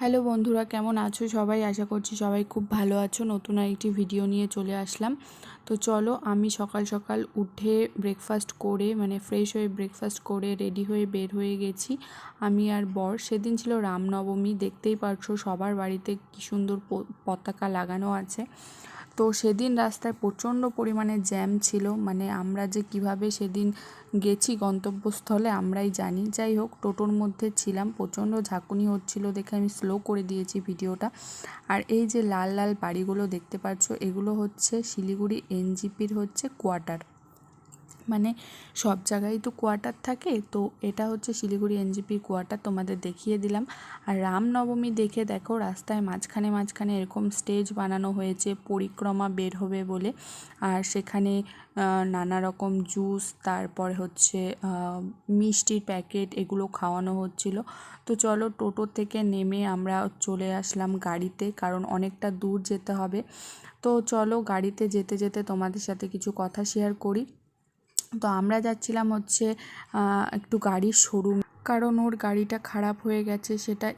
Hello বন্ধুরা, কেমন আছো সবাই? আশা করছি সবাই খুব ভালো আছো। নতুন একটি ভিডিও নিয়ে চলে আসলাম। তো চলো, আমি সকাল সকাল উঠে ব্রেকফাস্ট করে মানে ফ্রেশ হয়ে ব্রেকফাস্ট করে রেডি হয়ে বের হয়ে গেছি। আমি আর বর, সেদিন ছিল রামনবমী, দেখতেই পারছ সবার বাড়িতে কী সুন্দর পতাকা লাগানো আছে। তো সেদিন রাস্তায় প্রচণ্ড পরিমাণে জ্যাম ছিল। মানে আমরা যে কীভাবে সেদিন গেছি গন্তব্যস্থলে আমরাই জানি। যাই হোক, টোটোর মধ্যে ছিলাম। প্রচণ্ড ঝাঁকুনি হচ্ছিল দেখে আমি স্লো করে দিয়েছি ভিডিওটা। আর এই যে লাল লাল বাড়িগুলো দেখতে পাচ্ছ, এগুলো হচ্ছে শিলিগুড়ি এনজিপির হচ্ছে কোয়ার্টার। মানে সব জায়গায় তো কোয়ার্টার থাকে। তো এটা হচ্ছে শিলিগুড়ি এনজিপির কোয়ার্টার, তোমাদের দেখিয়ে দিলাম। আর রামনবমী দেখে দেখো, রাস্তায় মাঝখানে মাঝখানে এরকম স্টেজ বানানো হয়েছে, পরিক্রমা বের হবে বলে। আর সেখানে নানা রকম জুস, তারপর হচ্ছে মিষ্টির প্যাকেট এগুলো খাওয়ানো হচ্ছিল। তো চলো টোটো থেকে নেমে আমরা চলে আসলাম গাড়িতে, কারণ অনেকটা দূর যেতে হবে। তো চলো গাড়িতে যেতে যেতে তোমাদের সাথে কিছু কথা শেয়ার করি। তো আমরা যাচ্ছিলাম হচ্ছে একটু গাড়ির শোরুম কারণ ওর গাড়িটা খারাপ হয়ে গেছে, সেটা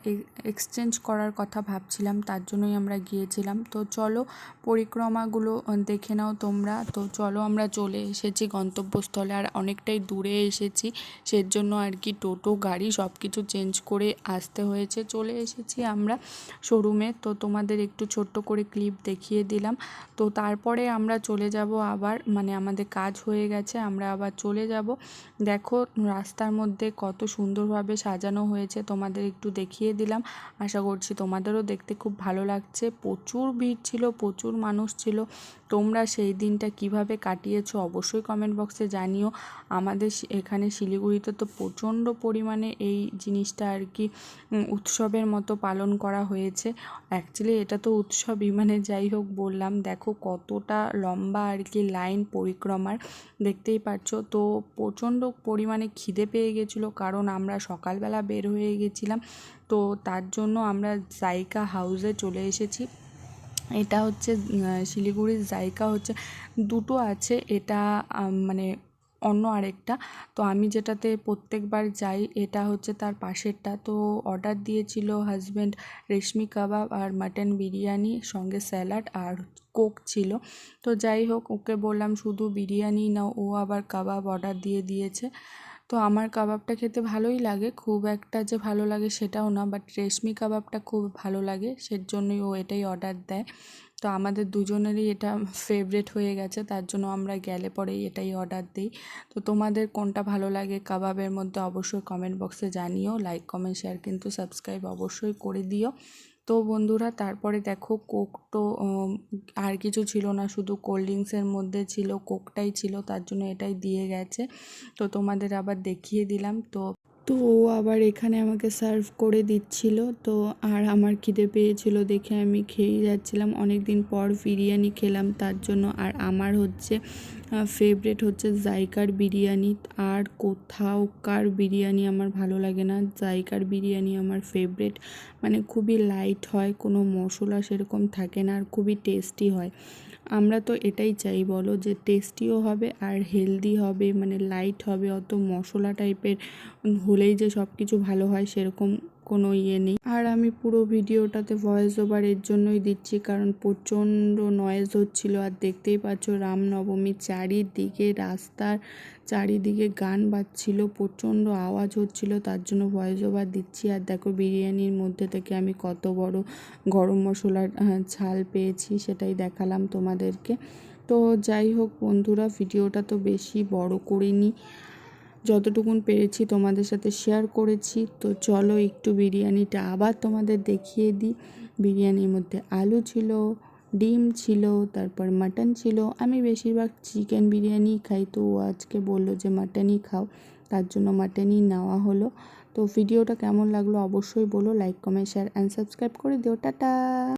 এক্সচেঞ্জ করার কথা ভাবছিলাম, তার জন্যই আমরা গিয়েছিলাম। তো চলো পরিক্রমাগুলো দেখে নাও তোমরা। তো চলো আমরা চলে এসেছি গন্তব্যস্থলে। আর অনেকটাই দূরে এসেছি সের জন্য আর কি টোটো, গাড়ি সব কিছু চেঞ্জ করে আসতে হয়েছে। চলে এসেছি আমরা শোরুমে। তো তোমাদের একটু ছোট্ট করে ক্লিপ দেখিয়ে দিলাম। তো তারপরে আমরা চলে যাব আবার মানে আমাদের কাজ হয়ে গেছে, আমরা আবার চলে যাব। দেখো রাস্তার মধ্যে কত সুন্দরভাবে সাজানো হয়েছে, তোমাদের একটু দেখিয়ে দিলাম। আশা করছি তোমাদেরও দেখতে খুব ভালো লাগছে। প্রচুর ভিড় ছিল, প্রচুর মানুষ ছিল। তোমরা সেই দিনটা কীভাবে কাটিয়েছো অবশ্যই কমেন্ট বক্সে জানিও। আমাদের এখানে শিলিগুড়িতে তো প্রচণ্ড পরিমাণে এই জিনিসটা আর কি উৎসবের মতো পালন করা হয়েছে। অ্যাকচুয়ালি এটা তো উৎসবই মানে যাই হোক বললাম, দেখো কতটা লম্বা আর কি লাইন পরিক্রমার, দেখতেই পাচ্ছ তো প্রচণ্ড পরিমাণে খিদে পেয়ে গেছিল, কারণ আমরা সকালবেলা বের হয়ে গেছিলাম। তো তার জন্য আমরা জাইকা হাউসে চলে এসেছি। এটা হচ্ছে শিলিগুড়ির জায়গা হচ্ছে, দুটো আছে। এটা মানে অন্য আরেকটা। তো আমি যেটাতে প্রত্যেকবার যাই, এটা হচ্ছে তার পাশেরটা। তো অর্ডার দিয়েছিল হাজব্যান্ড রেশমি কাবাব আর মাটন বিরিয়ানি, সঙ্গে স্যালাড আর কোক ছিল। তো যাই হোক, ওকে বললাম, শুধু বিরিয়ানি না ও আবার কাবাব অর্ডার দিয়ে দিয়েছে। তো আমার কাবাবটা খেতে ভালোই লাগে। খুব একটা যে ভালো লাগে সেটাও না বাট রেশমি কাবাবটা খুব ভালো লাগে সের জন্যই ও এটাই অর্ডার দেয়। তো আমাদের দুজনেরই এটা ফেভারেট হয়ে গেছে, তার জন্য আমরা গেলে পরেই এটাই অর্ডার দিই। তো তোমাদের কোনটা ভালো লাগে কাবাবের মধ্যে অবশ্যই কমেন্ট বক্সে জানিও লাইক কমেন্ট শেয়ার কিন্তু সাবস্ক্রাইব অবশ্যই করে দিও। তো বন্ধুরা, তারপরে দেখো কোক তো আর কিছু ছিল না, শুধু কোল্ড ড্রিঙ্কসের মধ্যে ছিল, কোকটাই ছিল, তার জন্য এটাই দিয়ে গেছে। তো তোমাদের আবার দেখিয়ে দিলাম, তো তো ও আবার এখানে আমাকে সার্ভ করে দিচ্ছিল, তো আর আমার খিদে পেয়েছিল দেখে আমি খেয়েই যাচ্ছিলাম। অনেক দিন পর বিরিয়ানি খেলাম, তার জন্য আর আমার হচ্ছে ফেভারেট হচ্ছে জাইকার বিরিয়ানি। আর কোথাওকার বিরিয়ানি আমার ভালো লাগে না, জাইকার বিরিয়ানি আমার ফেভারেট মানে খুবই লাইট হয়, কোনো মশলা সেরকম থাকে না আর খুবই টেস্টি হয়। আমরা তো এটাই চাই, বলো যে টেস্টিও হবে আর হেলদি হবে মানে লাইট হবে, অত মশলা টাইপের হলেই যে সব কিছু ভালো হয় সেরকম কোনো ইয়ে নেই। আর আমি পুরো ভিডিওটাতে ভয়েস ওভার এর জন্যই দিচ্ছি, কারণ প্রচণ্ড নয়েজ হচ্ছিল। আর দেখতেই পাচ্ছ, রামনবমী চারিদিকে রাস্তার চারিদিকে গান বাজছিল, প্রচণ্ড আওয়াজ হচ্ছিল, তার জন্য ভয়েস ওভার দিচ্ছি। আর দেখো, বিরিয়ানির মধ্যে থেকে আমি কত বড় গরম মশলার ঝাল পেয়েছি, সেটাই দেখালাম তোমাদেরকে। তো যাই হোক বন্ধুরা, ভিডিওটা তো বেশি বড় করিনি। যতটুকুন পেরেছি তোমাদের সাথে শেয়ার করেছি। তো চলো একটু বিরিয়ানিটা আবার তোমাদের দেখিয়ে দিই। বিরিয়ানির মধ্যে আলু ছিল, ডিম ছিল, তারপর মাটন ছিল। আমি বেশিরভাগ চিকেন বিরিয়ানি খাই। তো ও আজকে বলল যে মাটনই খাও, তার জন্য মাটনই নেওয়া হলো। তো ভিডিওটা কেমন লাগল অবশ্যই বলো। Like comment share and subscribe করে দিও। টাটা!